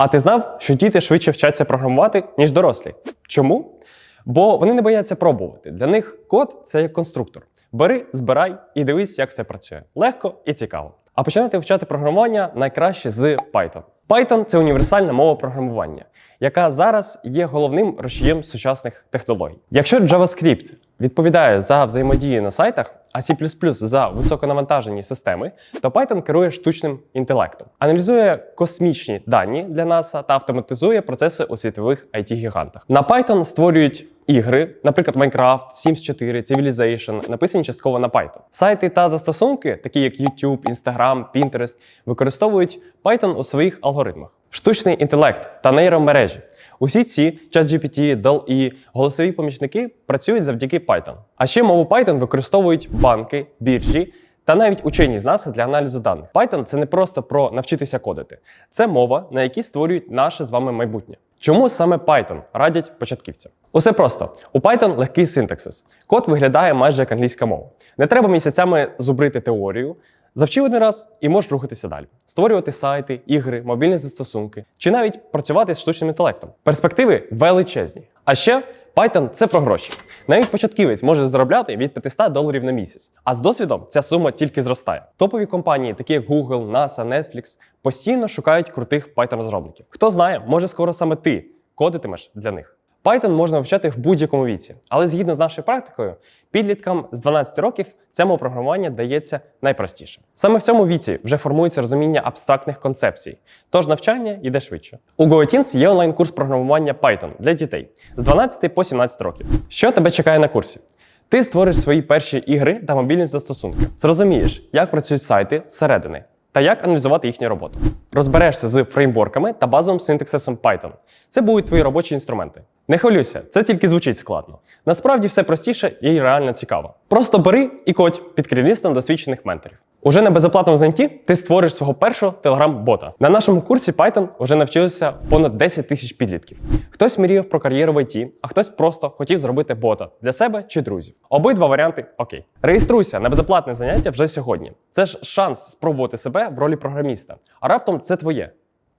А ти знав, що діти швидше вчаться програмувати, ніж дорослі? Чому? Бо вони не бояться пробувати. Для них код це як конструктор. Бери, збирай і дивись, як все працює. Легко і цікаво. А починати вчати програмування найкраще з Python. Python це універсальна мова програмування, яка зараз є головним рушієм сучасних технологій. Якщо JavaScript відповідає за взаємодію на сайтах, а C++ за високонавантажені системи, то Python керує штучним інтелектом, аналізує космічні дані для NASA та автоматизує процеси у світових it гігантах На Python створюють ігри, наприклад, Minecraft, Sims 4, Civilization, написані частково на Python. Сайти та застосунки, такі як YouTube, Instagram, Pinterest, використовують Python у своїх алгоритмах. Штучний інтелект та нейромережі. Усі ці ChatGPT, DALL-E, голосові помічники працюють завдяки Python. А ще мову Python використовують банки, біржі та навіть учені з NASA для аналізу даних. Python це не просто про навчитися кодити, це мова, на якій створюють наше з вами майбутнє. Чому саме Python радять початківцям? Усе просто у Python легкий синтаксис. Код виглядає майже як англійська мова. Не треба місяцями зубрити теорію. Завчив один раз і можеш рухатися далі, створювати сайти, ігри, мобільні застосунки чи навіть працювати з штучним інтелектом. Перспективи величезні. А ще Python це про гроші. Навіть початківець може заробляти від 500 доларів на місяць. А з досвідом ця сума тільки зростає. Топові компанії, такі як Google, NASA, Netflix, постійно шукають крутих Python-розробників. Хто знає, може скоро саме ти кодитимеш для них. Python можна вивчати в будь-якому віці, але згідно з нашою практикою, підліткам з 12 років мова програмування дається найпростіше. Саме в цьому віці вже формується розуміння абстрактних концепцій, тож навчання йде швидше. У GoTeens є онлайн-курс програмування Python для дітей з 12 по 17 років. Що тебе чекає на курсі? Ти створиш свої перші ігри та мобільні застосунки. Зрозумієш, як працюють сайти зсередини та як аналізувати їхню роботу. Розберешся з фреймворками та базовим синтаксисом Python. Це будуть твої робочі інструменти. Не хвилюйся, це тільки звучить складно. Насправді все простіше і реально цікаво. Просто бери і кодь під керівництвом досвідчених менторів. Уже на безоплатному занятті ти створиш свого першого телеграм-бота. На нашому курсі Python вже навчилося понад 10 тисяч підлітків. Хтось мріяв про кар'єру в IT, а хтось просто хотів зробити бота для себе чи друзів. Обидва варіанти окей. Реєструйся на безоплатне заняття вже сьогодні. Це ж шанс спробувати себе в ролі програміста. А раптом це твоє.